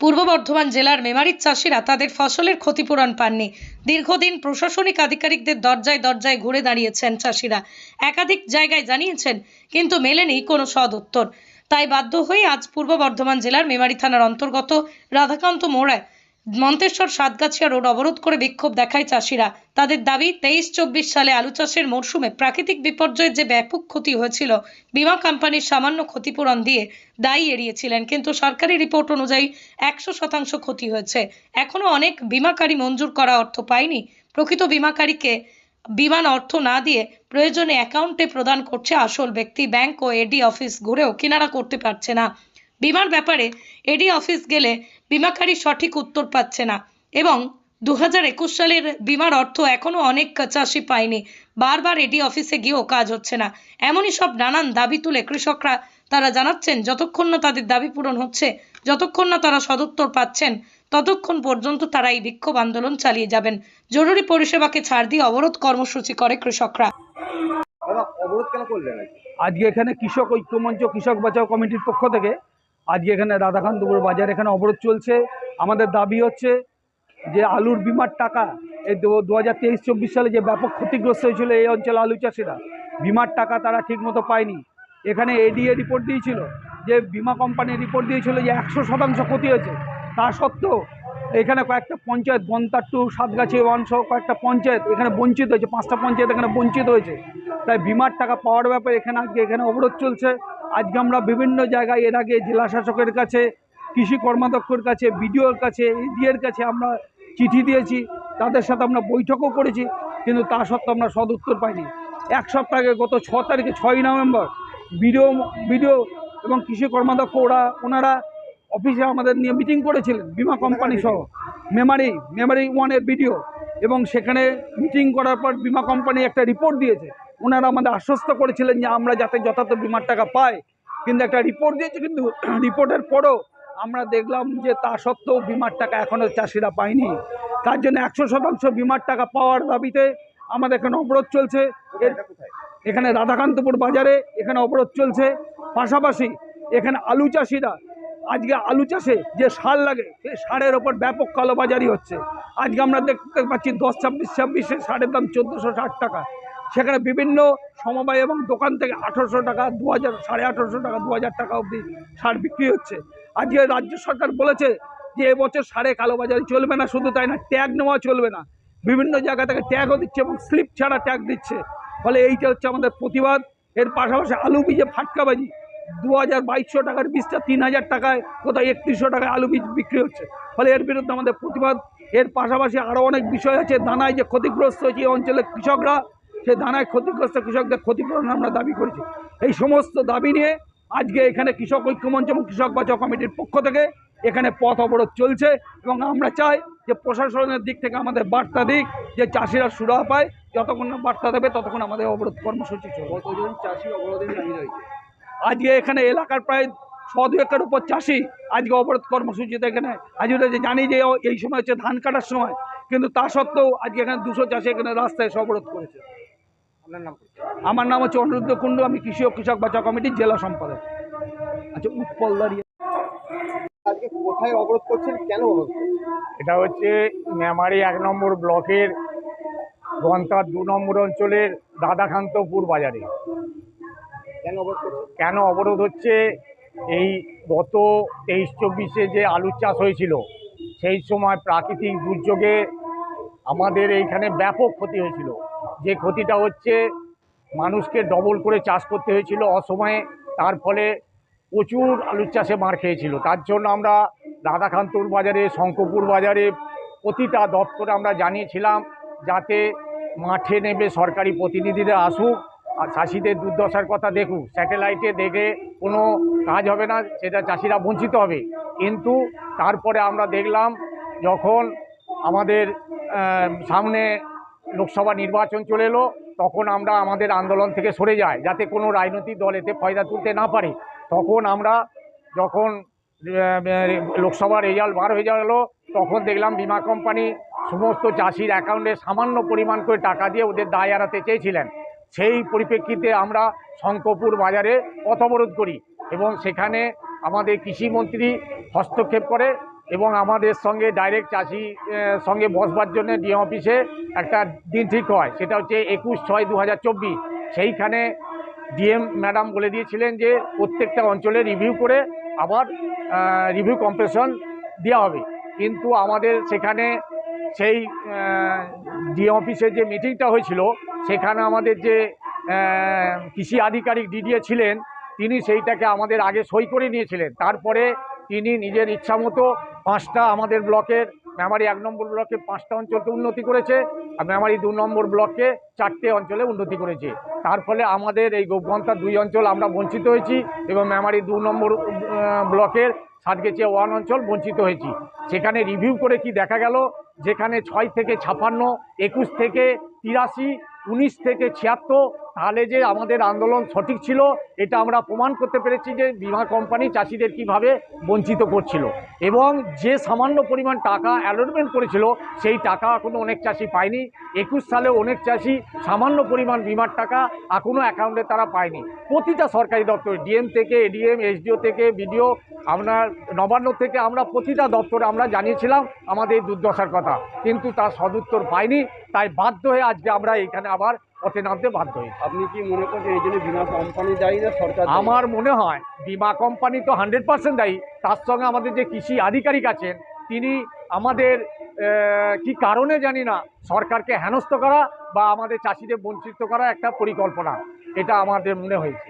পূর্ব বর্ধমান জেলার মেমারির চাষিরা তাদের ফসলের ক্ষতিপূরণ পাননি। দীর্ঘদিন প্রশাসনিক আধিকারিকদের দরজায় দরজায় ঘুরে দাঁড়িয়েছেন চাষিরা। একাধিক জায়গায় জানিয়েছেন, কিন্তু মেলেনি কোনো সদ উত্তর। তাই বাধ্য হয়ে আজ পূর্ব বর্ধমান জেলার মেমারি থানার অন্তর্গত রাধাকান্ত মোড়ায় মন্তেশ্বর সাতগাছিয়া রোড অবরোধ করে বিক্ষোভ দেখায় চাষিরা। তাদের দাবি তেইশ চব্বিশ সালে আলু চাষের মরশুমে প্রাকৃতিক বিপর্যয়ের যে ব্যাপক ক্ষতি হয়েছিল, বিমা কোম্পানির সামান্য ক্ষতিপূরণ দিয়ে দায়ী এড়িয়েছিলেন। কিন্তু সরকারি রিপোর্ট অনুযায়ী একশো শতাংশ ক্ষতি হয়েছে। এখনও অনেক বিমাকারী মঞ্জুর করা অর্থ পায়নি। প্রকৃত বিমাকারীকে বিমান অর্থ না দিয়ে প্রয়োজনে অ্যাকাউন্টে প্রদান করছে আসল ব্যক্তি। ব্যাংক ও এডি অফিস ঘুরেও কিনারা করতে পারছে না। বিমার ব্যাপারে এডি অফিস গেলে বিমাকারী সঠিক উত্তর পাচ্ছে না এবং দু হাজার একুশ সালের বিমার অর্থ এখনও অনেক চাষি পায়নি। বারবার এডি অফিসে গিয়েও কাজ হচ্ছে না। এমনই সব নানান দাবি তুলে কৃষকরা। তারা জানাচ্ছেন যতক্ষণ না তাদের দাবি পূরণ হচ্ছে যতক্ষণ না তারা সদুত্তর পাচ্ছেন ততক্ষণ পর্যন্ত তারা এই বিক্ষোভ আন্দোলন চালিয়ে যাবেন। জরুরি পরিষেবাকে ছাড় দিয়ে অবরোধ কর্মসূচি করে কৃষকরা? আজকে এখানে কৃষক ঐক্যমঞ্চ কৃষক বাঁচাও কমিটির পক্ষ থেকে আজকে এখানে রাধাকান্তপুর বাজার, এখানে অবরোধ চলছে। আমাদের দাবি হচ্ছে যে আলুর বিমার টাকা, এই দু হাজার তেইশ চব্বিশ সালে যে ব্যাপক ক্ষতিগ্রস্ত হয়েছিল এই অঞ্চলে আলু চাষিরা, বিমার টাকা তারা ঠিকমতো পায়নি। এখানে এডিএ রিপোর্ট দিয়েছিল যে বিমা কোম্পানি রিপোর্ট দিয়েছিল যে একশো শতাংশ ক্ষতি হয়েছে। তা সত্ত্বেও এখানে কয়েকটা পঞ্চায়েত, বন্তাট্টু, সাতগাছি, ওয়ানসহ কয়েকটা পঞ্চায়েত এখানে বঞ্চিত হয়েছে, পাঁচটা পঞ্চায়েত এখানে বঞ্চিত হয়েছে। তাই বিমার টাকা পাওয়ার ব্যাপারে এখানে আজকে এখানে অবরোধ চলছে। আজকে আমরা বিভিন্ন জায়গায় এর আগে জেলা শাসকের কাছে, কৃষি কর্মাধ্যক্ষের কাছে, বিডিওর কাছে এডিএর কাছে আমরা চিঠি দিয়েছি। তাদের সাথে আমরা বৈঠকও করেছি, কিন্তু তা সত্ত্বেও আমরা সদুত্তর পাইনি। এক সপ্তাহ গত ছ তারিখে ছয়ই নভেম্বর, বিডিও বিডিও এবং কৃষি কর্মাধ্যক্ষ ওরা, ওনারা অফিসে আমাদের নিয়ে মিটিং করেছিলেন, বিমা কোম্পানি সহ। মেমারি মেমারি ওয়ানের বিডিও। এবং সেখানে মিটিং করার পর বিমা কোম্পানি একটা রিপোর্ট দিয়েছে। ওনারা আমাদের আশ্বস্ত করেছিলেন যে আমরা যাতে যথাযথ বিমার টাকা পাই। কিন্তু একটা রিপোর্ট দিয়েছে কিন্তু রিপোর্টের পরও আমরা দেখলাম যে তা সত্ত্বেও বিমার টাকা এখনও চাষিরা পায়নি। তার জন্য একশো শতাংশ বিমার টাকা পাওয়ার দাবিতে আমাদের এখানে অবরোধ চলছে। এখানে রাধাকান্তপুর বাজারে এখানে অবরোধ চলছে। পাশাপাশি এখানে আলু চাষিরা, আজকে আলু চাষে যে সার লাগে, সেই সারের ওপর ব্যাপক কালোবাজারি হচ্ছে। আজকে আমরা দেখতে পাচ্ছি দশ ছাব্বিশ ছাব্বিশে সারের দাম চোদ্দোশো ষাট টাকা। সেখানে বিভিন্ন সমবায় এবং দোকান থেকে আঠেরোশো টাকা দু হাজার সাড়ে আঠেরোশো টাকা দু হাজার টাকা অবধি সার বিক্রি হচ্ছে। আজকে রাজ্য সরকার বলেছে যে এবছর সারে কালোবাজারি চলবে না, শুধু তাই না, ট্যাগ নেওয়া চলবে না। বিভিন্ন জায়গা থেকে ট্যাগও দিচ্ছে এবং স্লিপ ছাড়া ট্যাগ দিচ্ছে। ফলে এইটা হচ্ছে আমাদের প্রতিবাদ। এর পাশাপাশি আলু বীজে ফাটকাবাজি। দু হাজার বাইশশো টাকার বীজটা তিন হাজার টাকায়, কোথায় একত্রিশশো টাকায় আলু বীজ বিক্রি হচ্ছে। ফলে এর বিরুদ্ধে আমাদের প্রতিবাদ। এর পাশাপাশি আরও অনেক বিষয় আছে। দানায় যে ক্ষতিগ্রস্ত হয়েছে এই অঞ্চলের কৃষকরা সেই দানায় ক্ষতিগ্রস্ত কৃষকদের ক্ষতিপূরণ আমরা দাবি করেছি। এই সমস্ত দাবি নিয়ে আজকে এখানে কৃষক ঐক্যমঞ্চ এবং কৃষক বাঁচাও কমিটির পক্ষ থেকে এখানে পথ অবরোধ চলছে এবং আমরা চাই যে প্রশাসনের দিক থেকে আমাদের বার্তা দিক যে চাষিরা সুরাহা পায় যতক্ষণ না বার্তা দেবে ততক্ষণ আমাদের অবরোধ কর্মসূচি চলবে। কতজন চাষি অবরোধে দাঁড়িয়ে রয়েছে? আজকে এখানে এলাকার প্রায় ছ দু একর উপর চাষি আজকে অবরোধ কর্মসূচিতে এখানে আজকে যে জানি যে এই সময় হচ্ছে ধান কাটার সময় কিন্তু তা সত্ত্বেও আজকে এখানে দুশো চাষি এখানে রাস্তায় এসে অবরোধ করেছে। আপনার নাম আমার নাম হচ্ছে অনিরুদ্ধ কুণ্ডু আমি কৃষি ও কৃষক বাঁচাও কমিটির জেলা সম্পাদক। আচ্ছা উৎপল দাঁড়িয়ে আজকে কোথায় অবরোধ করছেন? কেন অবরোধ এটা হচ্ছে মেমারি এক নম্বর ব্লকের গন্তার দু নম্বর অঞ্চলের রাধাকান্তপুর বাজারে। কেন অবরোধ কেন অবরোধ হচ্ছে? এই গত তেইশ চব্বিশে যে আলুর চাষ হয়েছিল সেই সময় প্রাকৃতিক দুর্যোগে আমাদের এইখানে ব্যাপক ক্ষতি হয়েছিল। যে ক্ষতিটা হচ্ছে, মানুষকে ডবল করে চাষ করতে হয়েছিল অসময়ে, তার ফলে প্রচুর আলুর চাষে মার খেয়েছিল। তার জন্য আমরা রাধাকান্তপুর বাজারে, শঙ্করপুর বাজারে প্রতিটা দপ্তরে আমরা জানিয়েছিলাম যাতে মাঠে নেবে সরকারি প্রতিনিধিরা আসুক আর চাষিদের দুর্দশার কথা দেখুক। স্যাটেলাইটে দেখে কোনো কাজ হবে না, সেটা চাষিরা বঞ্চিত হবে। কিন্তু তারপরে আমরা দেখলাম যখন আমাদের সামনে লোকসভা নির্বাচন চলে এলো, তখন আমরা আমাদের আন্দোলন থেকে সরে যাই, যাতে কোনো রাজনৈতিক দল এতে ফয়দা তুলতে না পারে। তখন আমরা যখন লোকসভার রেজাল্ট বার হয়ে গেল, তখন দেখলাম বিমা কোম্পানি সমস্ত চাষির অ্যাকাউন্টে সামান্য পরিমাণ করে টাকা দিয়ে ওদের দায় এড়াতে চেয়েছিলেন। সেই পরিপ্রেক্ষিতে আমরা শঙ্কপুর বাজারে পথ অবরোধ করি এবং সেখানে আমাদের কৃষিমন্ত্রী হস্তক্ষেপ করে এবং আমাদের সঙ্গে ডাইরেক্ট চাষি সঙ্গে বসবার জন্য ডিএম অফিসে একটা দিন ঠিক হয়। সেটা হচ্ছে একুশ ছয় দু সেইখানে ডিএম ম্যাডাম বলে দিয়েছিলেন যে, প্রত্যেকটা অঞ্চলে রিভিউ করে আবার রিভিউ কম্প্রেশন দেওয়া হবে। কিন্তু আমাদের সেখানে সেই ডিএম অফিসের যে মিটিংটা হয়েছিল, সেখানে আমাদের যে কৃষি আধিকারিক ডিডিএ ছিলেন, তিনি সেইটাকে আমাদের আগে সই করে নিয়েছিলেন। তারপরে তিনি নিজের ইচ্ছামতো পাঁচটা আমাদের ব্লকের মেমারি এক নম্বর ব্লকে পাঁচটা অঞ্চলকে উন্নতি করেছে আর মেমারি দু নম্বর ব্লকে চারটে অঞ্চলে উন্নতি করেছে। তার ফলে আমাদের এই গোপগন্তার দুই অঞ্চল আমরা বঞ্চিত হয়েছি এবং মেমারি দু নম্বর ব্লকের সাতগেছিয়া ওয়ান অঞ্চল বঞ্চিত হয়েছি। সেখানে রিভিউ করে কি দেখা গেল? যেখানে ছয় থেকে ছাপান্ন, একুশ থেকে তিরাশি, উনিশ থেকে ছিয়াত্তর তাহলে যে আমাদের আন্দোলন সঠিক ছিল, এটা আমরা প্রমাণ করতে পেরেছি যে বিমা কোম্পানি চাষিদের কীভাবে বঞ্চিত করছিল। এবং যে সামান্য পরিমাণ টাকা অ্যালটমেন্ট করেছিল, সেই টাকা এখনও অনেক চাষি পায়নি। একুশ সালে অনেক চাষি সামান্য পরিমাণ বিমার টাকা এখনও অ্যাকাউন্টে তারা পায়নি। প্রতিটা সরকারি দপ্তরে, ডিএম থেকে, এডিএম, এসডিও থেকে, বিডিও আমরা নবান্ন থেকে আমরা প্রতিটা দপ্তরে আমরা জানিয়েছিলাম আমাদের দুর্দশার কথা। কিন্তু তার সদুত্তর পাইনি তাই বাধ্য হয়ে আজকে আমরা এখানে আবার পথে নামতে বাধ্য হয়েছি। আপনি কি মনে করছেন এই জন্য বিমা কোম্পানি দায়ী না সরকার আমার মনে হয় বিমা কোম্পানি তো হান্ড্রেড পার্সেন্ট দায়ী। তার সঙ্গে আমাদের যে কৃষি আধিকারিক আছেন তিনি আমাদের কি কারণে জানি না সরকারকে হেনস্থ করা বা আমাদের চাষিদের বঞ্চিত করা একটা পরিকল্পনা। এটা আমাদের মনে হয়েছে।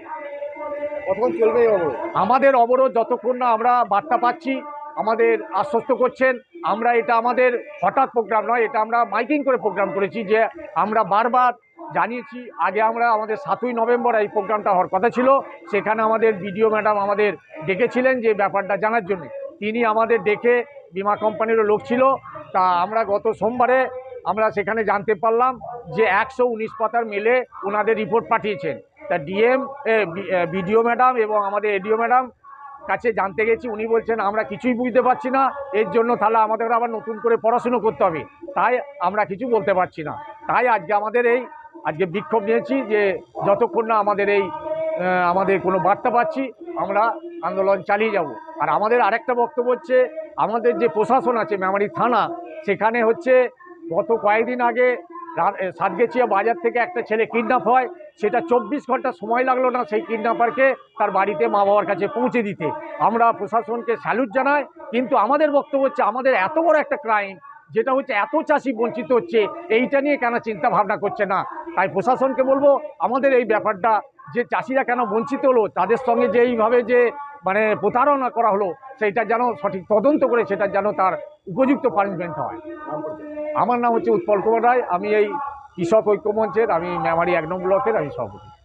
কতক্ষণ চলবে অবরোধ? আমাদের অবরোধ যতক্ষণ না আমরা বার্তা পাচ্ছি আমাদের আশ্বস্ত করছেন আমরা এটা আমাদের হঠাৎ প্রোগ্রাম নয় এটা আমরা মাইকিং করে প্রোগ্রাম করেছি যে আমরা বারবার জানিয়েছি, আগে আমরা আমাদের সাতই নভেম্বর এই প্রোগ্রামটা হওয়ার কথা ছিল, সেখানে আমাদের বিডিও ম্যাডাম আমাদের ডেকেছিলেন যে ব্যাপারটা জানার জন্য। তিনি আমাদের ডেকে বিমা কোম্পানিরও লোক ছিল, তা আমরা গত সোমবারে আমরা সেখানে জানতে পারলাম যে একশো উনিশ পাতার মেলে ওনাদের রিপোর্ট পাঠিয়েছেন। তা ডিএম বিডিও ম্যাডাম এবং আমাদের এডিও ম্যাডাম কাছে জানতে গেছি, উনি বলছেন, আমরা কিছুই বুঝতে পারছি না, এর জন্য তাহলে আমাদের আবার নতুন করে পড়াশুনো করতে হবে। তাই আমরা কিছু বলতে পারছি না। তাই আজকে আমাদের এই আজকে বিক্ষোভ নিয়েছি যে যতক্ষণ না আমাদের এই আমাদের কোনো বার্তা পাচ্ছি, আমরা আন্দোলন চালিয়ে যাব। আর আমাদের আরেকটা বক্তব্য হচ্ছে, আমাদের যে প্রশাসন আছে, মেমারি থানা, সেখানে হচ্ছে গত কয়েকদিন আগে সাতগেছিয়া বাজার থেকে একটা ছেলে কিডন্যাপ হয়, সেটা চব্বিশ ঘণ্টা সময় লাগল না সেই কিডন্যাপারকে তার বাড়িতে মা বাবার কাছে পৌঁছে দিতে। আমরা প্রশাসনকে স্যালুট জানাই, কিন্তু আমাদের বক্তব্য হচ্ছে, আমাদের এত বড় একটা ক্রাইম যেটা হচ্ছে এত চাষি বঞ্চিত হচ্ছে, এইটা নিয়ে কেন চিন্তা ভাবনা করছে না? তাই প্রশাসনকে বলব, আমাদের এই ব্যাপারটা, যে চাষিরা কেন বঞ্চিত হলো, তাদের সঙ্গে যে এইভাবে যে মানে প্রতারণা করা হলো, সেইটা যেন সঠিক তদন্ত করে সেটা যেন তার উপযুক্ত পানিশমেন্ট হয়। আমার নাম হচ্ছে উৎপল কুমার রায়, আমি এই কৃষক ঐক্যমঞ্চের আমি মেমারি এক নম্বর ব্লকের, আমি সভাপতি।